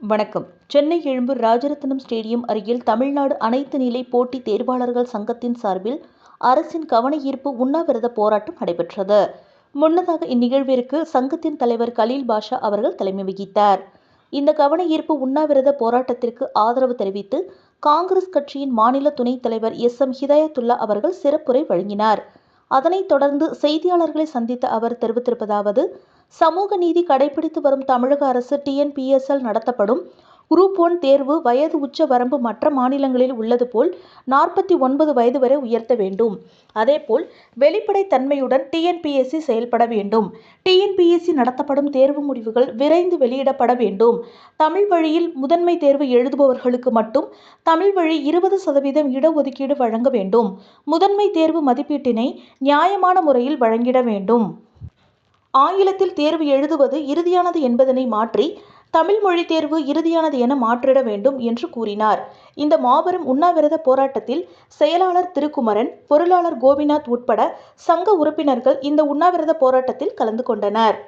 வணக்கம். சென்னை எழும்பூர் ராஜரத்னம் ஸ்டேடியம் அருகில் தமிழ்நாடு அனைத்து நிலை போட்டித் தேர்வாளர்கள் சங்கத்தின் சார்பில் அரசின் கவன ஈர்ப்பு உண்ணாவிரத போராட்டம் நடைபெற்றது. முன்னதாக இந்நிகழ்விற்கு சங்கத்தின் தலைவர் கலீல் பாஷா அவர்கள் தலைமை வகித்தார். இந்த கவன ஈர்ப்பு உண்ணாவிரத போராட்டத்திற்கு ஆதரவு தெரிவித்து காங்கிரஸ் கட்சியின் மாநில துணைத் தலைவர் எஸ் எம் ஹிதாயத்துல்லா அவர்கள் சிறப்புரை வழங்கினார். அதனைத் தொடர்ந்து செய்தியாளர்களை சந்தித்த அவர் தெரிவித்திருப்பதாவது சமூக நீதி கடைபிடித்து வரும் தமிழக அரசு டிஎன்பிஎஸ்எல் நடத்தப்படும். குரூப் ஒன் தேர்வு வயது உச்ச வரம்பு மற்ற மாநிலங்களில் உள்ளது போல் நாற்பத்தி ஒன்பது வயது வரை உயர்த்த வேண்டும். அதேபோல் வெளிப்படைத்தன்மையுடன் டிஎன்பிஎஸ்சி செயல்பட வேண்டும். டிஎன்பிஎஸ்சி நடத்தப்படும் தேர்வு முடிவுகள் விரைந்து வெளியிடப்பட வேண்டும். தமிழ் வழியில் முதன்மை தேர்வு எழுதுபவர்களுக்கு மட்டும் தமிழ் வழி இருபது சதவீதம் இடஒதுக்கீடு வழங்க வேண்டும். முதன்மை தேர்வு மதிப்பீட்டினை நியாயமான முறையில் வழங்கிட வேண்டும். ஆங்கிலத்தில் தேர்வு எழுதுவது இறுதியானது என்பதனை மாற்றி தமிழ் மொழி தேர்வு இறுதியானது என மாற்றிட வேண்டும் என்று கூறினார். இந்த மாபெரும் உண்ணாவிரத போராட்டத்தில் செயலாளர் திருக்குமரன் பொருளாளர் கோபிநாத் உட்பட சங்க உறுப்பினர்கள் இந்த உண்ணாவிரத போராட்டத்தில் கலந்து கொண்டனர்.